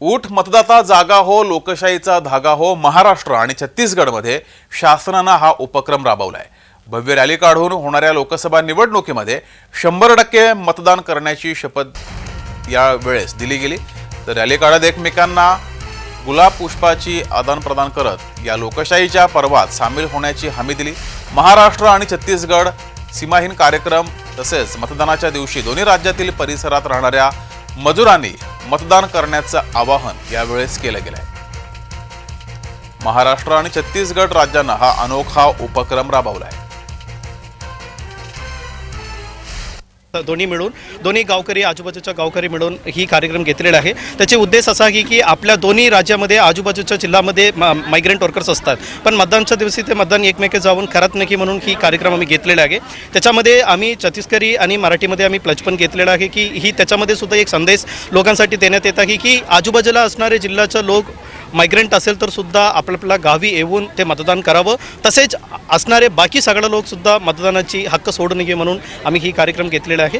ऊठ मतदाता जागा हो लोकशाहीचा धागा हो महाराष्ट्र आणि छत्तीसगडमध्ये शासनानं हा उपक्रम राबवला आहे भव्य रॅली काढून होणाऱ्या लोकसभा निवडणुकीमध्ये शंभर टक्के मतदान करण्याची शपथ या वेळेस दिली गेली. तर रॅली काढत एकमेकांना गुलाब पुष्पाची आदानप्रदान करत या लोकशाहीच्या पर्वात सामील होण्याची हमी दिली. महाराष्ट्र आणि छत्तीसगड सीमाहीन कार्यक्रम तसेच मतदानाच्या दिवशी दोन्ही राज्यातील परिसरात राहणाऱ्या मजुरांनी मतदान करण्याचं आवाहन यावेळेस केलं गेलंय. महाराष्ट्र आणि छत्तीसगड राज्यानं हा अनोखा उपक्रम राबवलाय. दोन्ही मिळून दोन्ही गावकरी आजूबाजूच्या गावकरी मिळून ही कार्यक्रम घेतलेला आहे. त्याचे उद्देश असा की की आपल्या दोन्ही राज्यामध्ये आजूबाजूच्या जिल्ह्यामध्ये मायग्रंट वर्कर्स असतात. पण मतदानच्या दिवशी ते मतदान एकमेके जाऊन करत नाही की म्हणून ही कार्यक्रम आम्ही घेतलेला आहे. त्याच्यामध्ये आम्ही छत्तीसगढी आणि मराठीमध्ये आम्ही प्लच पण घेतलेला आहे की ही त्याच्यामध्ये सुद्धा एक संदेश लोकांसाठी देण्यात येत आहे की आजूबाजूला असणारे जिल्ह्याचे लोक मायग्रंट असेल तर सुद्धा आपल्याला गावी येऊन ते मतदान करावं. तसेच असणारे बाकी सगळे लोक सुद्धा मतदानाची हक्क सोडू नये म्हणून आम्ही ही कार्यक्रम घेतलेला आहे.